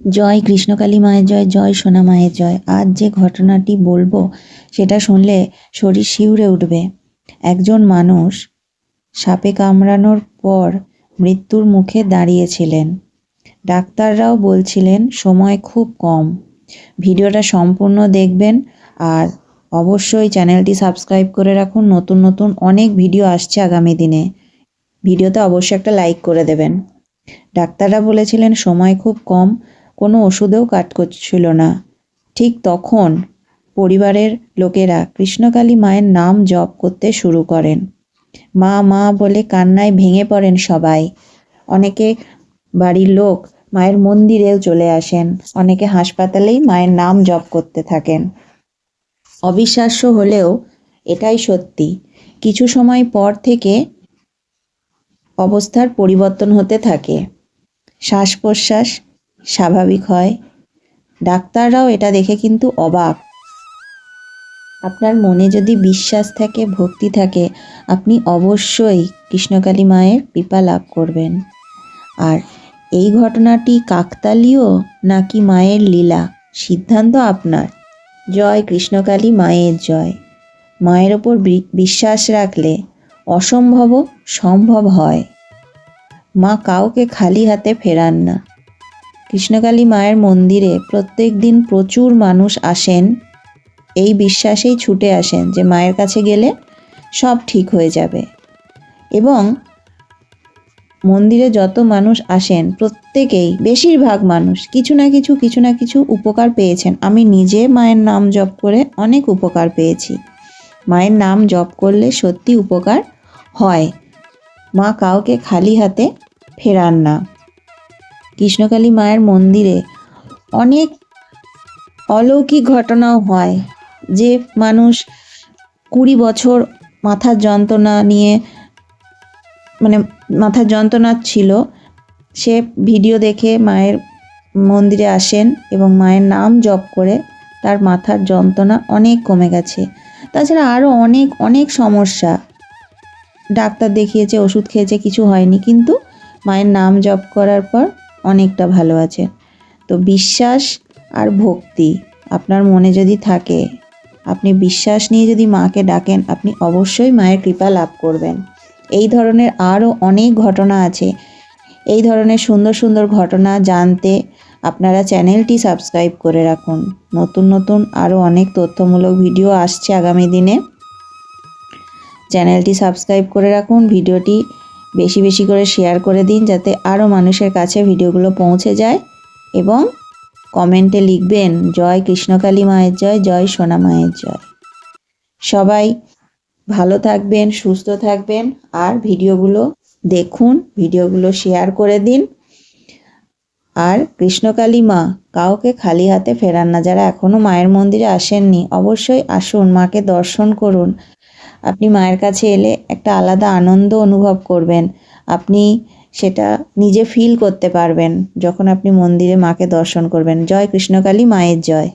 জয় কৃষ্ণকালী মায়ের জয় জয় সোনা মায়ের জয়। আজ যে ঘটনাটি বলব, সেটা শুনলে শরীর শিউরে উঠবে। একজন মানুষ সাপে কামড়ানোর পর মৃত্যুর মুখে দাঁড়িয়েছিলেন। ডাক্তাররাও বলছিলেন, সময় খুব কম। ভিডিওটা সম্পূর্ণ দেখবেন আর অবশ্যই চ্যানেলটি সাবস্ক্রাইব করে রাখুন। নতুন নতুন অনেক ভিডিও আসছে আগামী দিনে। ভিডিওতে অবশ্যই একটা লাইক করে দেবেন। ডাক্তাররা বলেছিলেন, সময় খুব কম। কোনো ওষুধেও কাজ করছিল না। ঠিক তখন পরিবারের লোকেরা কৃষ্ণকালী মায়ের নাম জপ করতে শুরু করেন। মা মা বলে কান্নায় ভেঙে পড়েন সবাই। অনেকে বাড়ির লোক মায়ের মন্দিরেও চলে আসেন। অনেকে হাসপাতালেই মায়ের নাম জপ করতে থাকেন। অবিশ্বাস্য হলেও এটাই সত্যি। কিছু সময় পর থেকে অবস্থার পরিবর্তন হতে থাকে। শ্বাস প্রশ্বাস স্বাভাবিক হয়। ডাক্তাররাও এটা দেখে কিন্তু অবাক। আপনার মনে যদি বিশ্বাস থাকে, ভক্তি থাকে, আপনি অবশ্যই কৃষ্ণকালী মায়ের কৃপা লাভ করবেন। আর এই ঘটনাটি কাকতালীয় নাকি মায়ের লীলা? সিদ্ধান্ত আপনার। জয় কৃষ্ণকালী মায়ের জয়। মায়ের ওপর বিশ্বাস রাখলে অসম্ভবও সম্ভব হয়। মা কাউকে খালি হাতে ফেরান না। কৃষ্ণকালী মায়ের মন্দিরে প্রত্যেক দিন প্রচুর মানুষ আসেন। এই বিশ্বাসেই ছুটে আসেন যে মায়ের কাছে গেলে সব ঠিক হয়ে যাবে। এবং মন্দিরে যত মানুষ আসেন, প্রত্যেকেই, বেশিরভাগ মানুষ, কিছু না কিছু কিছু না কিছু উপকার পেয়েছেন। আমি নিজে মায়ের নাম জপ করে অনেক উপকার পেয়েছি। মায়ের নাম জপ করলে সত্যি উপকার হয়। মা কাউকে খালি হাতে ফেরান না। কৃষ্ণকালী মায়ের মন্দিরে অনেক অলৌকিক ঘটনাও হয়, যে মানুষ কুড়ি বছর মাথার যন্ত্রণা নিয়ে মানে মাথার যন্ত্রণা ছিল, সে ভিডিও দেখে মায়ের মন্দিরে আসেন এবং মায়ের নাম জপ করে তার মাথার যন্ত্রণা অনেক কমে গেছে। তাছাড়া আরও অনেক অনেক সমস্যা। ডাক্তার দেখিয়েছে, ওষুধ খেয়েছে, কিছু হয়নি, কিন্তু মায়ের নাম জপ করার পর অনেকটা ভালো আছে। তো বিশ্বাস আর ভক্তি আপনার মনে যদি থাকে, আপনি বিশ্বাস নিয়ে যদি মাকে ডাকেন, আপনি অবশ্যই মায়ের কৃপা লাভ করবেন। এই ধরনের আরও অনেক ঘটনা আছে। এই ধরনের সুন্দর সুন্দর ঘটনা জানতে আপনারা চ্যানেলটি সাবস্ক্রাইব করে রাখুন। নতুন নতুন আরও অনেক তথ্যমূলক ভিডিও আসছে আগামী দিনে। চ্যানেলটি সাবস্ক্রাইব করে রাখুন। ভিডিওটি বেশি বেশি করে শেয়ার করে দিন যাতে আরও মানুষের কাছে ভিডিওগুলো পৌঁছে যায়। এবং কমেন্টে লিখবেন, জয় কৃষ্ণকালী মায়ের জয় জয় সোনা মায়ের জয়। সবাই ভালো থাকবেন, সুস্থ থাকবেন, আর ভিডিওগুলো দেখুন, ভিডিওগুলো শেয়ার করে দিন। আর কৃষ্ণকালী মা, কাউকে খালি হাতে ফেরান না। যারা এখনও মায়ের মন্দিরে আসেননি, অবশ্যই আসুন, মাকে দর্শন করুন। আপনি মায়ের কাছে এলে একটা আলাদা আনন্দ অনুভব করবেন। আপনি সেটা নিজে ফিল করতে পারবেন, যখন আপনি মন্দিরে মাকে দর্শন করবেন। জয় কৃষ্ণকালী, মায়ের জয়।